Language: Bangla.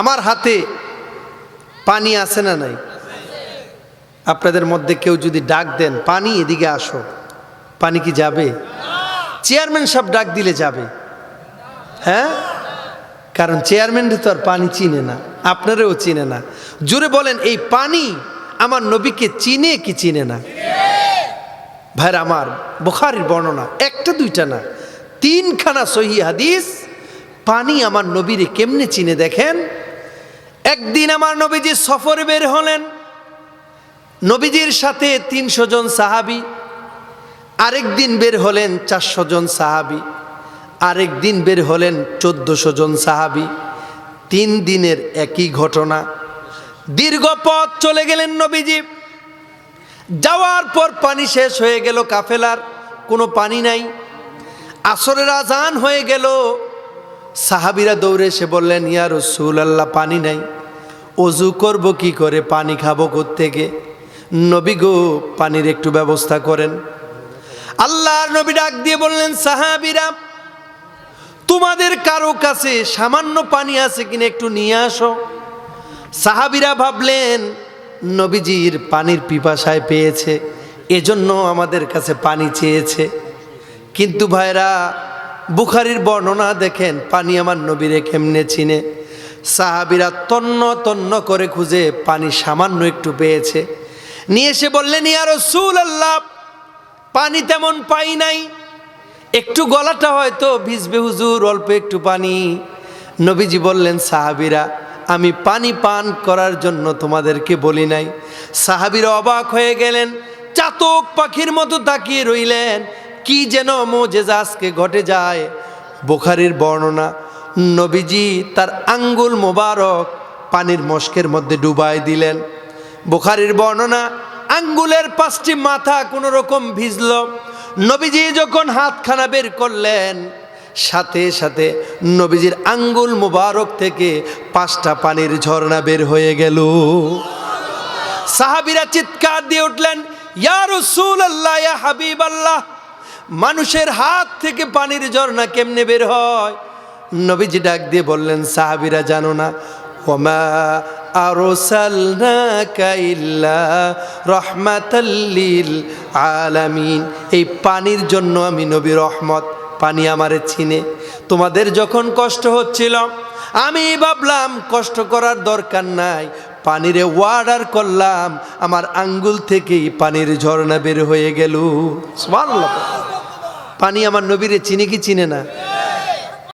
আমার হাতে পানি আছে না নাই? আপনাদের মধ্যে কেউ যদি ডাক দেন, পানি, এদিকে আসো। পানি কি যাবে? চেয়ারম্যান সব ডাক দিলে যাবে। হ্যাঁ? কারণ চেয়ারম্যান তো আর পানি চিনে না, আপনারাও চিনে না। জোরে বলেন, এই পানি আমার নবীকে চিনে কি চিনে না? ভাইরা, আমার বুখারির বর্ণনা একটা দুইটা না, তিনখানা সহি হাদিস পানি আমার নবীরে কেমনে চিনে দেখেন? একদিন আমার নবীজি সফরে বের হলেন। নবীজির সাথে তিনশো জন সাহাবি আরেক দিন বের হলেন চারশো জন সাহাবি আরেক দিন বের হলেন চোদ্দশো জন সাহাবি। তিন দিনের একই ঘটনা। দীর্ঘ পথ চলে গেলেন নবীজি। যাওয়ার পর পানি শেষ হয়ে গেল কাফেলার, কোনো পানি নাই। আসরের আজান হয়ে গেল। সাহাবিরা দৌড়ে এসে বললেন, ইয়া রসুল আল্লাহ পানি নাই। অজু করব কি করে? পানি খাব থেকে নবী গো, পানির একটু ব্যবস্থা করেন। আল্লাহর নবী ডাক দিয়ে বললেন, সাহাবিরা, তোমাদের কারও কাছে সামান্য পানি আছে কিনা একটু নিয়ে আসো। সাহাবিরা ভাবলেন, নবীজির পানির পিপাসায় পেয়েছে, এজন্য আমাদের কাছে পানি চেয়েছে। কিন্তু ভাইরা বুখারির বর্ণনা দেখেন, পানি আমার নবীরে কেমনে চিনে? সাহাবিরা তন্ন তন্ন করে খুঁজে পানি সামান্য একটু পেয়েছে। নিয়ে এসে বললেন, ইয়া রসুল আল্লাহ পানি তেমন পাই নাই। একটু গলাটা হয়তো ভিজবে হুজুর, অল্প একটু পানি। নবীজি বললেন, সাহাবিরা, আমি পানি পান করার জন্য তোমাদেরকে বলি নাই। সাহাবিরা অবাক হয়ে গেলেন, চাতক পাখির মতো তাকিয়ে রইলেন। কি যেন মোজেজা আজকে ঘটে যায়। বোখারির বর্ণনা, নবীজি তার আঙ্গুল মোবারক পানির মস্কের মধ্যে ডুবাই দিলেন। বোখারির বর্ণনা, আঙ্গুলের পাঁচটি মাথা কোনো রকম ভিজল। নবীজি যখন হাতখানা বের করলেন, সাথে সাথে নবীজির আঙ্গুল মোবারক থেকে পাঁচটা পানির ঝর্ণা বের হয়ে গেল। সাহাবিরা চিৎকার দিয়ে উঠলেন, ইয়া রসুল আল্লাহ ইয়া হাবিব আল্লাহ মানুষের হাত থেকে পানির ঝর্ণা কেমনে বের হয়? নবীজি ডাক দিয়ে বললেন, সাহাবিরা জানো না, ওমা আলামিন। এই পানির জন্য আমি নবী রহমত, পানি আমারে চিনে। তোমাদের যখন কষ্ট হচ্ছিল, আমি ভাবলাম কষ্ট করার দরকার নাই, পানিরে ওয়ার্ডার করলাম, আমার আঙ্গুল থেকেই পানির ঝর্ণা বের হয়ে গেল। পানি আমার নবীরে চিনে কি চিনে না?